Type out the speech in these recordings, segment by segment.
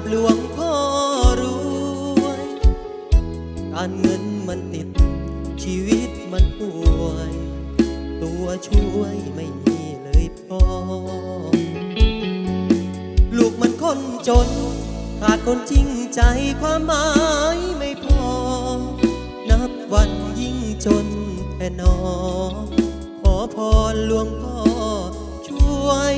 บหลวงพ่อรวยการเงินมันติด ชีวิตมันป่วย ตัวช่วยไม่มีเลยพอ ลูกมันคนจน ขาดคนจริงใจความหมายไม่พอ นับวันยิ่งจนแท่นอ ขอพรหลวงพ่อช่วย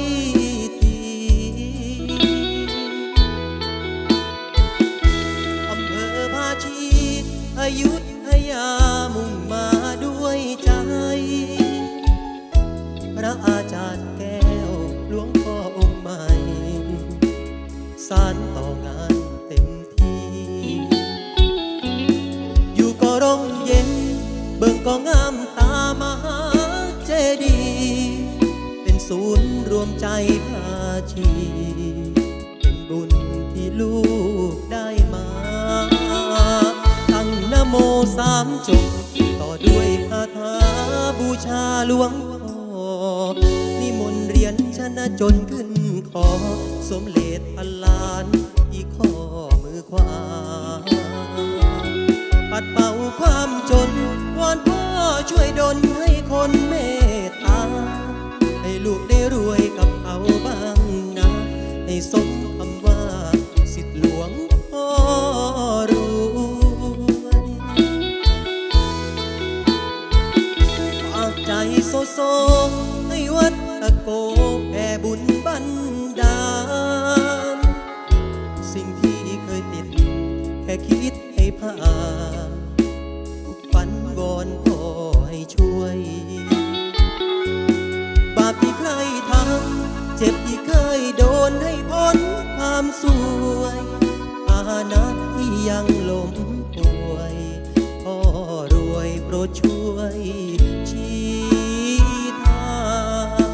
องานเต็มที่ อยู่ก็ร่มเย็น เบิ่งก็งามตามหาเจดีย์เป็นศูนย์รวมใจภาชี เป็นบุญที่ลูกได้มา ตั้งนโมสามจบ ต่อด้วยคาถาบูชาหลวงพ่อนิมนต์เรียนชนะจนขึ้นคอสมเลดพันล้าน ความจนวอนพ่อช่วยดล ความสวย อานักที่ยังล้มป่วยพ่อรวยโปรดช่วยชี้ทาง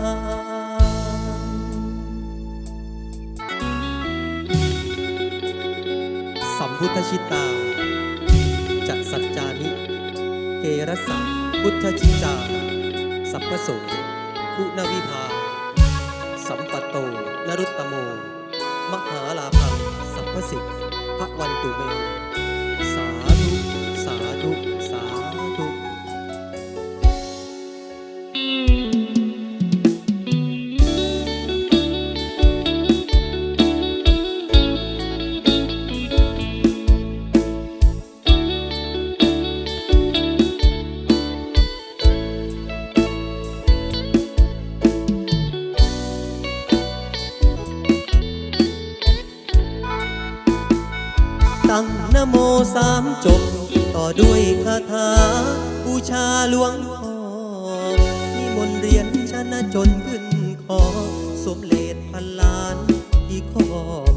สัมพุทธชิตา จะสัจจานิ เกรสะพุทธชิจา สัพพโสคุณวิภา พสิทธิ์พระวันตุเม ตั้งนโมสามจบ ต่อด้วยคาถาบูชาหลวงพ่อนิมนต์เรียนชนะจนขึ้นคอสมเลดพันล้านที่ข้อ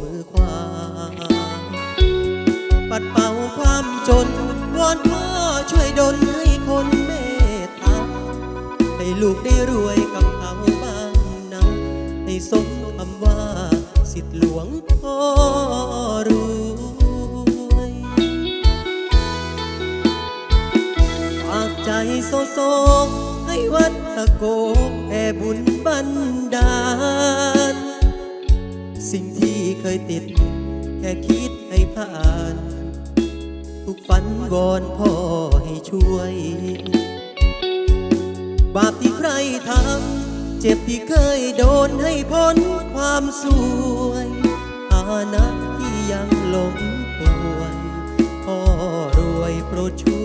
มือขวา ปัดเป่าความจนวอนพ่อช่วยดลให้คนเมตตา ให้ลูกได้รวยกับเขาบ้างนะให้สมคำว่าสิทธิหลวงพ่อรู้ โซโซ ให้วัดตะโกแผ่บุญบันดาล สิ่งที่เคยติด แค่คิดให้ผ่าน ทุกฝันวอนพ่อให้ช่วย บาปที่ใครทำเจ็บที่เคยโดนให้พ้นความสวยอานะที่ยังหลงป่วยพ่อรวยโปรดช่วย